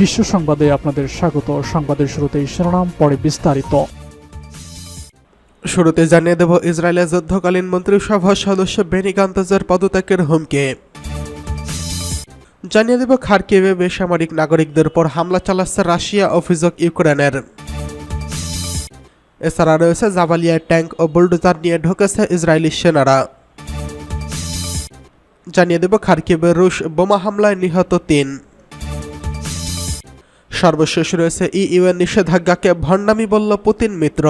বিশ্ব সংবাদে আপনাদের স্বাগত। সংবাদের শুরুতেই শিরোনাম, পরে বিস্তারিত। শুরুতে জানিয়ে দেব, ইসরায়েলের যুদ্ধকালীন মন্ত্রিসভার সদস্য বেনি গান্তজের পদত্যাগের হুমকি। জানিয়ে দেব, খার্কিভে বেসামরিক নাগরিকদের উপর হামলা চালাচ্ছে রাশিয়া, অভিযোগ ইউক্রেনের। এছাড়া রয়েছে জাবালিয়ায় ট্যাঙ্ক ও বুলডোজার নিয়ে ঢুকেছে ইসরায়েলি সেনারা। জানিয়ে দেব, খার্কিভে রুশ বোমা হামলায় নিহত তিন। সর্বশেষ রয়েছে ইউএন নিষেধাজ্ঞাকে ভণ্ডামি বলল পুতিন মিত্র।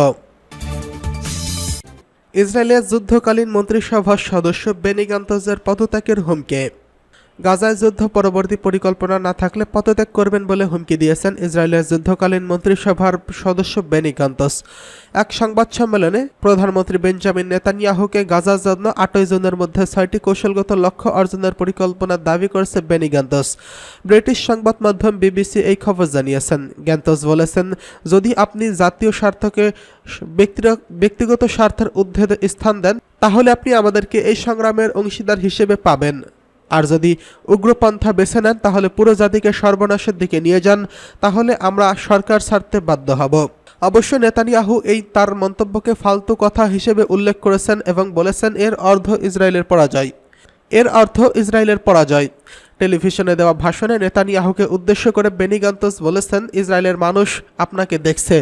ইসরায়েলের যুদ্ধকালীন মন্ত্রিসভার সদস্য বেনিগান্তজের পদত্যাগের হুমকি। গাজায় যুদ্ধ পরবর্তী পরিকল্পনা না থাকলে পদত্যাগ করবেন বলে হুমকি দিয়েছেন ইসরায়েলের যুদ্ধকালীন মন্ত্রিসভার সদস্য বেনিগান্তস এক সংবাদ সম্মেলনে প্রধানমন্ত্রী বেঞ্জামিন নেতানিয়াহুকে গাজার জন্য আটই জুনের মধ্যে ছয়টি কৌশলগত লক্ষ্য অর্জনের পরিকল্পনার দাবি করেছে বেনি গান্তস। ব্রিটিশ সংবাদ মাধ্যম বিবিসি এই খবর জানিয়েছেন। গ্যান্তস বলেছেন, যদি আপনি জাতীয় স্বার্থকে ব্যক্তিগত স্বার্থের ঊর্ধ্বে স্থান দেন, তাহলে আপনি আমাদেরকে এই সংগ্রামের অংশীদার হিসেবে পাবেন। আর যদি উগ্রপন্থা বেছে নেন, তাহলে পুরো জাতিকে সর্বনাশের দিকে নিয়ে যান, তাহলে আমরা সরকার ছাড়তে বাধ্য হব। অবশ্য নেতানিয়াহু এই তার মন্তব্যকে ফালতু কথা হিসেবে উল্লেখ করেছেন এবং বলেছেন, এর অর্ধ ইসরায়েলের পরাজয়। এর অর্থ ইসরায়েলের পরাজয়। টেলিভিশনে দেওয়া ভাষণে নেতানিয়াহুকে উদ্দেশ্য করে বেনিগান্তস বলেছেন, ইসরায়েলের মানুষ আপনাকে দেখছে।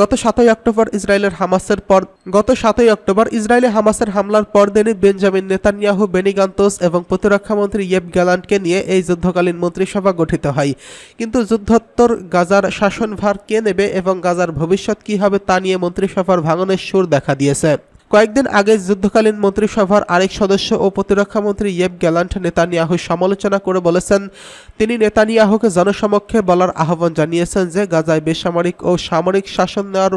গত সাতই অক্টোবর ইসরায়েলের হামাসের পর, গত সাতই অক্টোবর ইসরায়েলে হামাসের হামলার পরদিনই বেঞ্জামিন নেতানিয়াহু বেনিগান্তস এবং প্রতিরক্ষামন্ত্রী ইয়েব গ্যালান্টকে নিয়ে এই যুদ্ধকালীন মন্ত্রিসভা গঠিত হয়। কিন্তু যুদ্ধোত্তর গাজার শাসনভার কে নেবে এবং গাজার ভবিষ্যৎ কী হবে তা নিয়ে মন্ত্রিসভার ভাঙনের সুর দেখা দিয়েছে। কয়েকদিন আগে যুদ্ধকালীন মন্ত্রিসভার আরেক সদস্য ও প্রতিরক্ষামন্ত্রী ইয়েব গ্যালান্ট নেতানিয়াহু সমালোচনা করে বলেছেন, তিনি নেতানিয়াহুকে জনসমক্ষে বলার আহ্বান জানিয়েছেন যে গাজায় বেসামরিক ও সামরিক শাসন নেওয়ার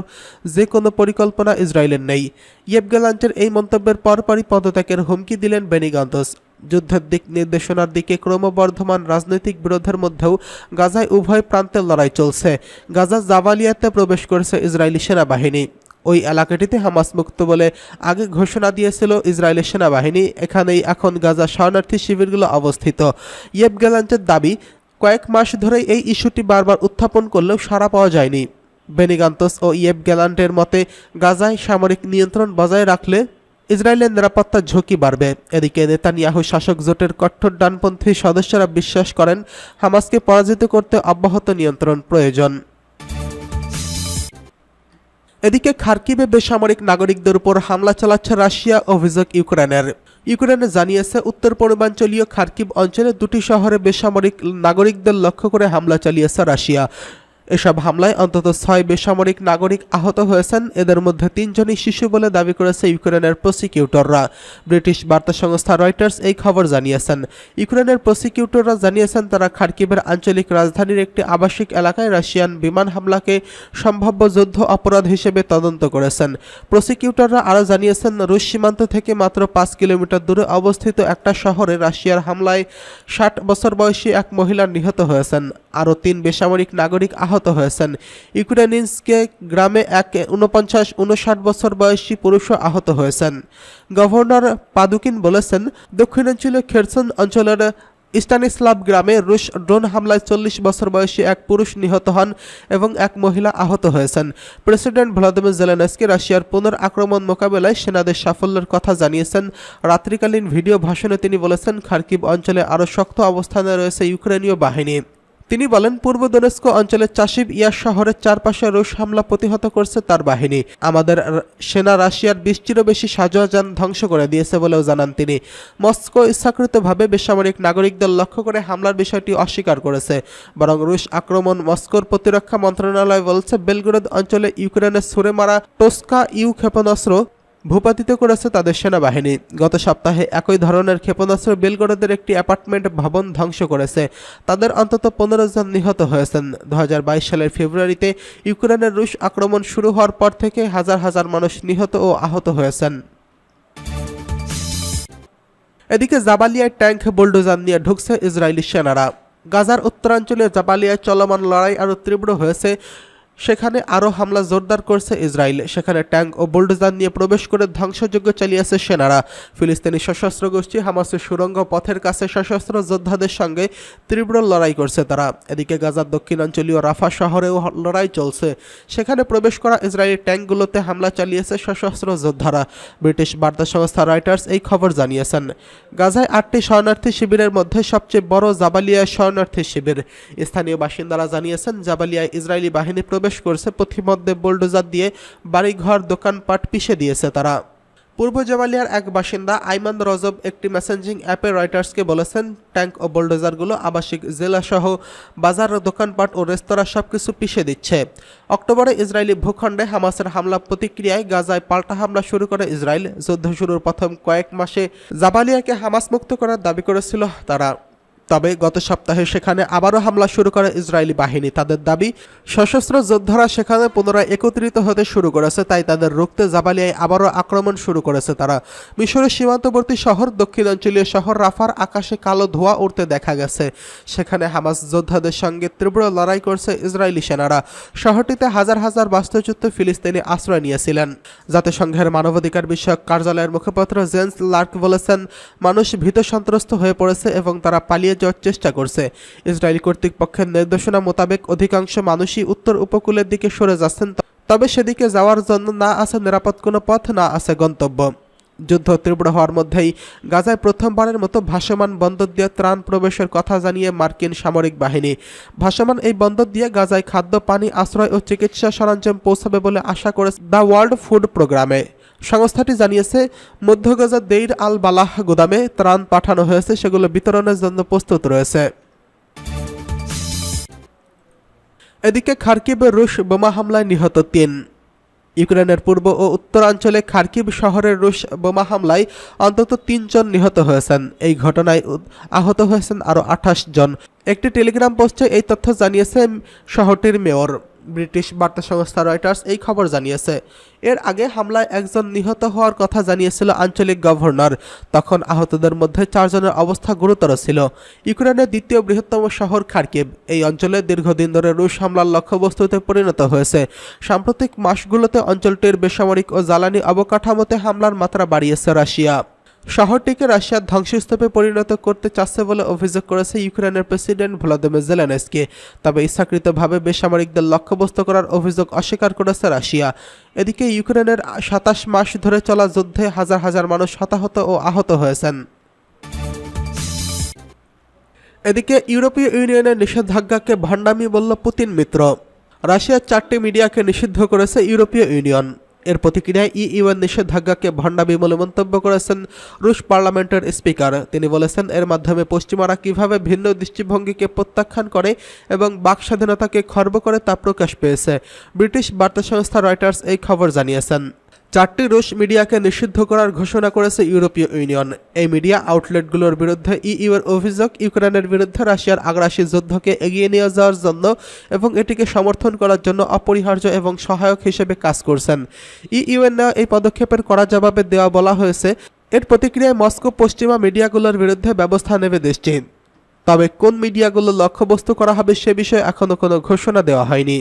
যে কোনো পরিকল্পনা ইসরায়েলের নেই। ইয়েব গ্যালান্টের এই মন্তব্যের পরপরই পদত্যাগের হুমকি দিলেন বেনিগান্তস যুদ্ধের দিক নির্দেশনার দিকে ক্রমবর্ধমান রাজনৈতিক বিরোধের মধ্যেও গাজায় উভয় প্রান্তের লড়াই চলছে। গাজা জাবালিয়াতে প্রবেশ করেছে ইসরায়েলি সেনাবাহিনী। ওই এলাকাটিতে হামাস মুক্ত বলে আগে ঘোষণা দিয়েছিল ইসরায়েলের সেনাবাহিনী। এখানেই এখন গাজা শরণার্থী শিবিরগুলো অবস্থিত। ইয়েব গ্যালান্টের দাবি, কয়েক মাস ধরে এই ইস্যুটি বারবার উত্থাপন করলেও সাড়া পাওয়া যায়নি। বেনিগান্তস ও ইয়েব গ্যালান্টের মতে, গাজায় সামরিক নিয়ন্ত্রণ বজায় রাখলে ইসরায়েলের নিরাপত্তার ঝুঁকি বাড়বে। এদিকে নেতানিয়াহু শাসক জোটের কট্টর ডানপন্থী সদস্যরা বিশ্বাস করেন, হামাসকে পরাজিত করতে অব্যাহত নিয়ন্ত্রণ প্রয়োজন। এদিকে খার্কিভে বেসামরিক নাগরিকদের উপর হামলা চালাচ্ছে রাশিয়া অভিযোগ ইউক্রেনের। ইউক্রেনে জানিয়েছে, উত্তর পূর্বাঞ্চলীয় খার্কিভ অঞ্চলে দুটি শহরে বেসামরিক নাগরিকদের লক্ষ্য করে হামলা চালিয়েছে রাশিয়া। এসব হামলায় অন্তত ছয় বেসামরিক নাগরিক আহত হয়েছেন। এদের মধ্যে তিনজনই শিশু বলে দাবি করেছে ইউক্রেনের প্রসিকিউটররা। ব্রিটিশ বার্তা সংস্থা রয়টার্স এই খবর জানিয়েছেন। ইউক্রেনের প্রসিকিউটররা জানিয়েছেন, তারা খার্কিভের আঞ্চলিক রাজধানীর একটি আবাসিক এলাকায় রাশিয়ান বিমান হামলাকে সম্ভাব্য যুদ্ধ অপরাধ হিসেবে তদন্ত করেছেন। প্রসিকিউটররা আরও জানিয়েছেন, রুশ সীমান্ত থেকে মাত্র পাঁচ কিলোমিটার দূরে অবস্থিত একটা শহরে রাশিয়ার হামলায় ষাট বছর বয়সী এক মহিলা নিহত হয়েছেন। আরও তিন বেসামরিক নাগরিক আহত হয়েছেন। ইউক্রেনিন্সকে গ্রামে এক উনপঞ্চাশ উনষাট বছর বয়সী পুরুষও আহত হয়েছেন। গভর্নর পাদুকিন বলেছেন, দক্ষিণাঞ্চলীয় খেরসন অঞ্চলের ইস্টানিস্লাভ গ্রামে রুশ ড্রোন হামলায় চল্লিশ বছর বয়সী এক পুরুষ নিহত হন এবং এক মহিলা আহত হয়েছেন। প্রেসিডেন্ট ভ্লাদিমির জেলেনস্কি রাশিয়ার পুনর আক্রমণ মোকাবেলায় সেনাদের সাফল্যের কথা জানিয়েছেন। রাত্রিকালীন ভিডিও ভাষণে তিনি বলেছেন, খার্কিভ অঞ্চলে আরও শক্ত অবস্থানে রয়েছে ইউক্রেনীয় বাহিনী। তিনি বলেন পূর্ব দোনেস্ক অঞ্চলের চাষিব ইয়ার শহরের চারপাশে রুশ হামলা প্রতিহত করছে তার বাহিনী। আমাদের সেনা রাশিয়ার বিশটিরও বেশি সাজোয়া যান ধ্বংস করে দিয়েছে বলেও জানান তিনি। মস্কো ইচ্ছাকৃতভাবে বেসামরিক নাগরিকদের লক্ষ্য করে হামলার বিষয়টি অস্বীকার করেছে, বরং রুশ আক্রমণ মস্কোর প্রতিরক্ষা মন্ত্রণালয় বলছে বেলগ্রেদ অঞ্চলে ইউক্রেনের ছুড়ে মারা টোস্কা ইউ ক্ষেপণাস্ত্র ভূপাতিত করেছে তাদের সেনাবাহিনী। গত সপ্তাহে একই ধরনের ক্ষেপণাস্ত্র বেলগরদের একটি অ্যাপার্টমেন্ট ভবন ধ্বংস করেছে। তাদের অন্তত পনেরো জন নিহত হয়েছেন। দুহাজার বাইশ সালের ফেব্রুয়ারিতে ইউক্রেনের রুশ আক্রমণ শুরু হওয়ার পর থেকে হাজার হাজার মানুষ নিহত ও আহত হয়েছেন। এদিকে জাবালিয়ায় ট্যাঙ্ক বুলডোজার নিয়ে ঢুকছে ইসরায়েলি সেনারা। গাজার উত্তরাঞ্চলে জাবালিয়ায় চলমান লড়াই আরও তীব্র হয়েছে। সেখানে আরও হামলা জোরদার করছে ইসরায়েল। সেখানে ট্যাঙ্ক ও বুলডোজার নিয়ে প্রবেশ করে ধ্বংসযজ্ঞ চালিয়েছে সেনারা। ফিলিস্তিনি সশস্ত্র গোষ্ঠী হামাসের সুরঙ্গ পথের কাছে সশস্ত্র যোদ্ধাদের সঙ্গে তীব্র লড়াই করছে তারা। এদিকে গাজার দক্ষিণাঞ্চলীয় রাফা শহরেও লড়াই চলছে। সেখানে প্রবেশ করা ইসরায়েলি ট্যাঙ্কগুলোতে হামলা চালিয়েছে সশস্ত্র যোদ্ধারা। ব্রিটিশ বার্তা সংস্থা রয়টার্স এই খবর জানিয়েছেন। গাজায় আটটি শরণার্থী শিবিরের মধ্যে সবচেয়ে বড় জাবালিয়া শরণার্থী শিবির। স্থানীয় বাসিন্দারা জানিয়েছেন, জাবালিয়ায় ইসরায়েলি বাহিনী প্রবেশ করছে পথিমধ্যে বোল্ডোজার দিয়ে বাড়িঘর, দোকানপাট পিষে দিয়েছে তারা। পূর্ব জাবালিয়ার এক বাসিন্দা আইমান রজব একটি মেসেঞ্জিং অ্যাপে রয়টার্সকে বলেছেন, ট্যাঙ্ক ও বোল্ডোজারগুলো আবাসিক, জেলাসহ বাজার বাজার ও রেস্তোরাঁ সবকিছু পিষে দিচ্ছে। অক্টোবরে ইসরায়েলি ভূখণ্ডে হামাসের হামলা প্রতিক্রিয়ায় গাজায় পাল্টা হামলা শুরু করে ইসরায়েল। যুদ্ধ শুরুর প্রথম কয়েক মাসে জাবালিয়াকে হামাস মুক্ত করার দাবি করেছিল তারা। তবে গত সপ্তাহে সেখানে আবারও হামলা শুরু করে ইসরায়েলি বাহিনী। তাদের দাবি, সশস্ত্র যোদ্ধারা সেখানে পুনরায় একত্রিত হতে শুরু করেছে, তাই তাদের রুখতে জাবালিয়ায় আবারও আক্রমণ শুরু করেছে তারা। মিশরের সীমান্তবর্তী শহর দক্ষিণাঞ্চলীয় শহর রাফার আকাশে কালো ধোঁয়া উঠতে দেখা গেছে। সেখানে হামাস যোদ্ধাদের সঙ্গে তীব্র লড়াই করছে ইসরায়েলি সেনারা। শহরটিতে হাজার হাজার বাস্তুচ্যুত ফিলিস্তিনি আশ্রয় নিয়েছিলেন। জাতিসংঘের মানবাধিকার বিষয়ক কার্যালয়ের মুখপাত্র জেন্স লার্ক বলেছেন, মানুষ ভীত সন্ত্রস্ত হয়ে পড়েছে এবং তারা পালিয়ে যাওয়ার চেষ্টা করছে। ইসরায়েল কর্তৃপক্ষের নির্দেশনা মোতাবেক অধিকাংশ মানুষই উত্তর উপকূলের দিকে সরে যাচ্ছেন, তবে সেদিকে যাওয়ার জন্য না আছে নিরাপদ কোনো পথ, না আছে গন্তব্য। যুদ্ধ তীব্র হওয়ার মধ্যেই গাজায় প্রথমবারের মতো ভাসমান বন্দর দিয়ে ত্রাণ প্রবেশের কথা জানিয়ে মার্কিন সামরিক বাহিনী। ভাসমান এই বন্দর দিয়ে গাজায় খাদ্য, পানি, আশ্রয় ও চিকিৎসা সরঞ্জাম পৌঁছাবে বলে আশা করে দ্য ওয়ার্ল্ড ফুড প্রোগ্রামে। সংস্থাটি জানিয়েছে মধ্য গাজার দেইর আল বালাহ গোদামে ত্রাণ পাঠানো হয়েছে, সেগুলো বিতরণের জন্য প্রস্তুত রয়েছে। এদিকে খার্কিবে রুশ বোমা হামলায় নিহত তিন। ইউক্রেনের পূর্ব ও উত্তরাঞ্চলে খার্কিব শহরের রুশ বোমা হামলায় অন্তত তিনজন নিহত হয়েছেন। এই ঘটনায় আহত হয়েছেন আরও আঠাশ জন। একটি টেলিগ্রাম পোস্টে এই তথ্য জানিয়েছে শহরটির মেয়র। ব্রিটিশ বার্তা সংস্থা রয়টার্স এই খবর জানিয়েছে। এর আগে হামলায় একজন নিহত হওয়ার কথা জানিয়েছিল আঞ্চলিক গভর্নর। তখন আহতদের মধ্যে চারজনের অবস্থা গুরুতর ছিল। ইউক্রেনের দ্বিতীয় বৃহত্তম শহর খার্কিব এই অঞ্চলে দীর্ঘদিন ধরে রুশ হামলার লক্ষ্যবস্তুতে পরিণত হয়েছে। সাম্প্রতিক মাসগুলোতে অঞ্চলটির বেসামরিক ও জ্বালানি অবকাঠামোতে হামলার মাত্রা বাড়িয়েছে রাশিয়া। শহরটিকে রাশিয়ার ধ্বংসস্তূপে পরিণত করতে চাচ্ছে বলে অভিযোগ করেছে ইউক্রেনের প্রেসিডেন্ট ভ্লাদিমির জেলেনস্কি। তবে ইচ্ছাকৃতভাবে বেসামরিকদের লক্ষ্যবস্তু করার অভিযোগ অস্বীকার করেছে রাশিয়া। এদিকে ইউক্রেনের সাতাশ মাস ধরে চলা যুদ্ধে হাজার হাজার মানুষ হতাহত ও আহত হয়েছেন। এদিকে ইউরোপীয় ইউনিয়নের নিষেধাজ্ঞাকে ভণ্ডামি বলল পুতিন মিত্র। রাশিয়ার চারটি মিডিয়াকে নিষিদ্ধ করেছে ইউরোপীয় ইউনিয়ন। এর প্রতিক্রিয়ায় ইউএন নিষেধাজ্ঞাকে ভণ্ডামি বলে মন্তব্য করেছেন রুশ পার্লামেন্টের স্পিকার। তিনি বলেছেন, এর মাধ্যমে পশ্চিমারা কীভাবে ভিন্ন দৃষ্টিভঙ্গিকে প্রত্যাখ্যান করে এবং বাক স্বাধীনতাকে খর্ব করে তা প্রকাশ পেয়েছে। ব্রিটিশ বার্তা সংস্থা রয়টার্স এই খবর জানিয়েছেন। চারটি রুশ মিডিয়াকে নিষিদ্ধ করার ঘোষণা করেছে ইউরোপীয় ইউনিয়ন। এই মিডিয়া আউটলেটগুলোর বিরুদ্ধে ইইউ এর অভিযোগ, ইউক্রেনের বিরুদ্ধে রাশিয়ার আগ্রাসী যুদ্ধকে এগিয়ে নিয়ে যাওয়ার জন্য এবং এটিকে সমর্থন করার জন্য অপরিহার্য এবং সহায়ক হিসেবে কাজ করছেন। ইইউ এর নেওয়া এই পদক্ষেপের কড়া জবাবে দেওয়া বলা হয়েছে, এর প্রতিক্রিয়ায় মস্কো পশ্চিমা মিডিয়াগুলোর বিরুদ্ধে ব্যবস্থা নেবে দেশটি তবে কোন মিডিয়াগুলো লক্ষ্যবস্তু করা হবে সে বিষয়ে এখনও কোনো ঘোষণা দেওয়া হয়নি।